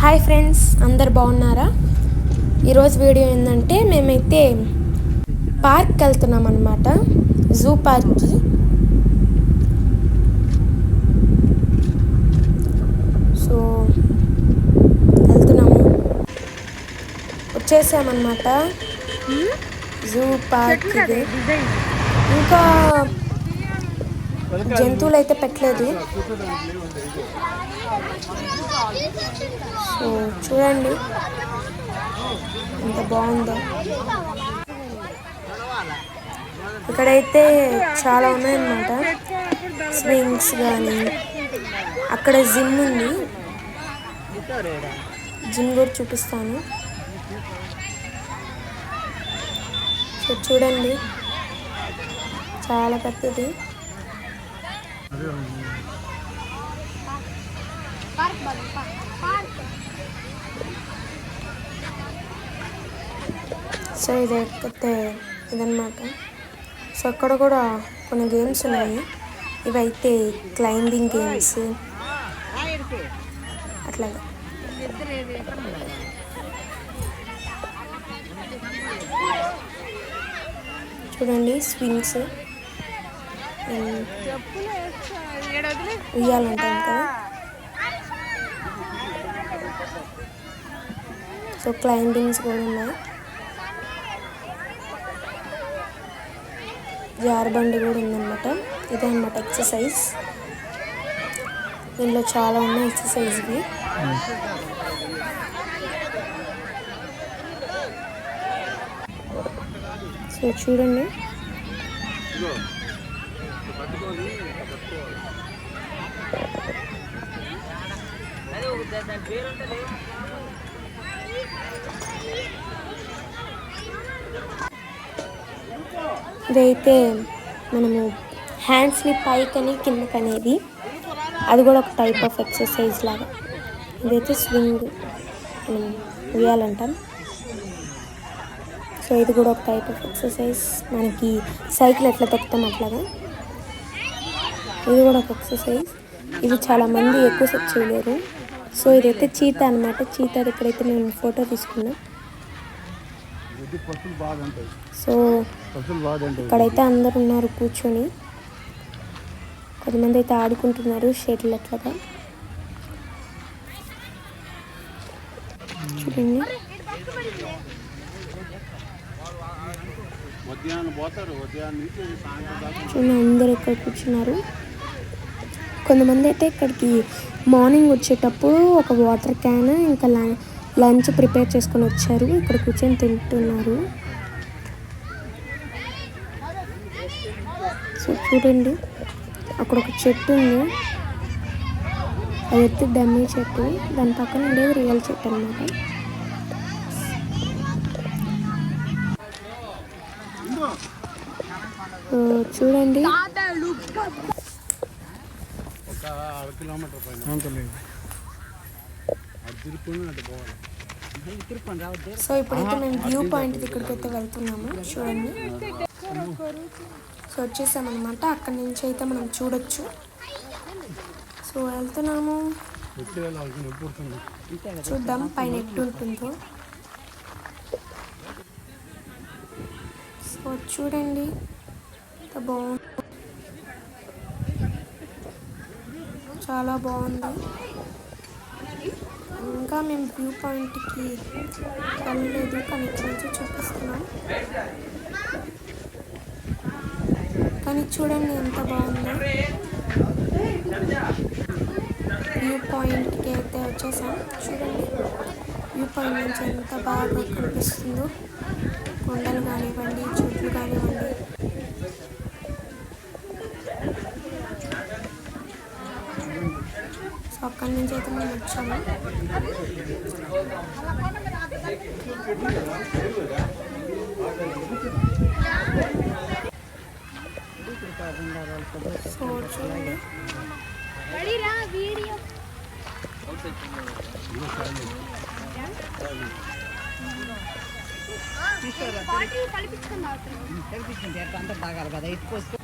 Hi friends అందరు బాగున్నారా? ఈరోజు వీడియో ఏంటంటే మేమైతే పార్క్కి వెళ్తున్నాం అనమాట జూ పార్క్కి సో వెళ్తున్నాము. వచ్చేసామన్నమాట. జూ పార్క్ ఇది ఇంకా జంతువులు అయితే పెట్టలేదు. సో చూడండి. ఎంత బాగుందో. ఇక్కడైతే చాలా ఉన్నాయన్నమాట. స్వింగ్స్ కానీ అక్కడ జిమ్ ఉంది. జిమ్ కూడా చూపిస్తాను. సో చూడండి. చాలా పెద్దది. సో ఇది ఎక్కితే ఇదన్నమాట. సో అక్కడ కూడా కొన్ని గేమ్స్ ఉన్నాయి. ఇవైతే క్లైంబింగ్ గేమ్స్ అట్లాగా. చూడండి స్వింగ్స్ ఉయ్యాలంటాం కదా. సో క్లైంబింగ్స్ కూడా ఉన్నాయి. జారబండి కూడా ఉందన్నమాట. ఇదే అనమాట ఎక్సర్సైజ్. దీనిలో చాలా ఉన్నాయి ఎక్సర్సైజ్వి. సో చూడండి. ఇదైతే మనము హ్యాండ్స్ని పైకని కిందకనేది. అది కూడా ఒక టైప్ ఆఫ్ ఎక్సర్సైజ్ లాగా. ఇదైతే స్వింగ్ మనం సో ఇది కూడా ఒక టైప్ ఆఫ్ ఎక్సర్సైజ్ మనకి సైకిల్ ఎట్లా తొక్కుతాం అట్లాగా. ఇది కూడా ఒక ఎక్సర్సైజ్ ఇది చాలా మంది ఎక్కువసేపు చేయలేరు. సో ఇదైతే చీత అనమాట చీత ఇక్కడైతే మేము ఫోటో తీసుకున్నాం ఇది పశువులు బాగా ఉంటాయి సో ఇక్కడైతే అందరు ఉన్నారు కూర్చొని. కొంతమంది అయితే ఆడుకుంటున్నారు షటిల్ అట్లాగా. చూడండి అందరు ఇక్కడ కూర్చున్నారు. కొంతమంది అయితే ఇక్కడికి మార్నింగ్ వచ్చేటప్పుడు ఒక వాటర్ క్యాన్ ఇంకా ల- లంచ్ ప్రిపేర్ చేసుకొని వచ్చారు. ఇక్కడ కూర్చొని తింటున్నారు. సో చూడండి అక్కడ ఒక చెట్టు ఉంది. అది ఎత్తి డమ్మీ చెట్టు. దాని పక్కన ఉండేది రియల్ చెట్టు అనమాట చూడండి. ఒక అర కిలోమీటర్ పైన అంత లేదు అది తిరుపుని అటు పోవాలి సో ఇప్పుడైతే మేము వ్యూ పాయింట్ దగ్గరికి అయితే వెళ్తున్నాము చూడండి. సో వచ్చేసామన్నమాట. అక్కడి నుంచి అయితే మనం చూడొచ్చు. సో వెళ్తున్నాము. చూద్దాం పైన ఎట్టు ఉంటుందో. సో చూడండి ఎంత బాగుంది. చాలా బాగుంది. ఇంకా మేము వ్యూ పాయింట్కి వెళ్ళలేదు కానీ ఇక్కడ నుంచి చూపిస్తున్నాం. కానీ చూడండి ఎంత బాగుందో. వ్యూ పాయింట్కి అయితే వచ్చేసాం. చూడండి వ్యూ పాయింట్ నుంచి ఎంత బాగా కనిపిస్తుందో. కొండలు కానివ్వండి చెట్లు కానివ్వండి. సో అక్కడి నుంచి అయితే మేము వచ్చాము సో చూడండి కల్పించింది ఎట్లా అంతా తాగాలి కదా ఎత్తుకొస్తే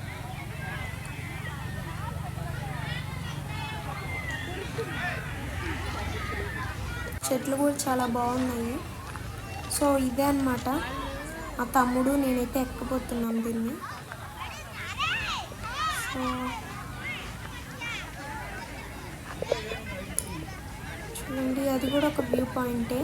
చెట్లు కూడా చాలా బాగున్నాయి. సో ఇదే అన్నమాట. మా తమ్ముడు నేనైతే ఎక్కిపోతున్నాం దీన్ని. సో చూడండి అది కూడా ఒక వ్యూ పాయింటే.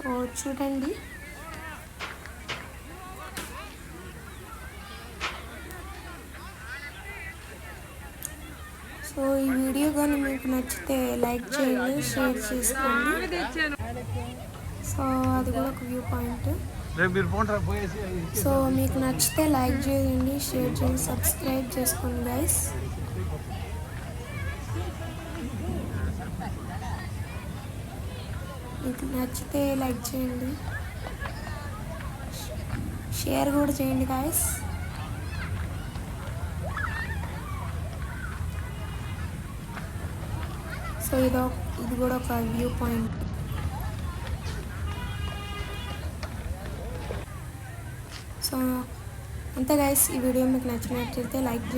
సో చూడండి. సో ఈ వీడియో కానీ మీకు నచ్చితే లైక్ చేయండి షేర్ చేసుకోండి. సో అది కూడా ఒక వ్యూ పాయింట్. సో మీకు నచ్చితే లైక్ చేయండి షేర్ చేయండి సబ్స్క్రైబ్ చేసుకోండి గైస్ మీకు నచ్చితే లైక్ చేయండి. షేర్ కూడా చేయండి గాయస్ సో ఇదో ఇది కూడా ఒక వ్యూ పాయింట్ సో అంతే గాయస్ ఈ వీడియో మీకు నచ్చినట్లయితే లైక్ చేయండి.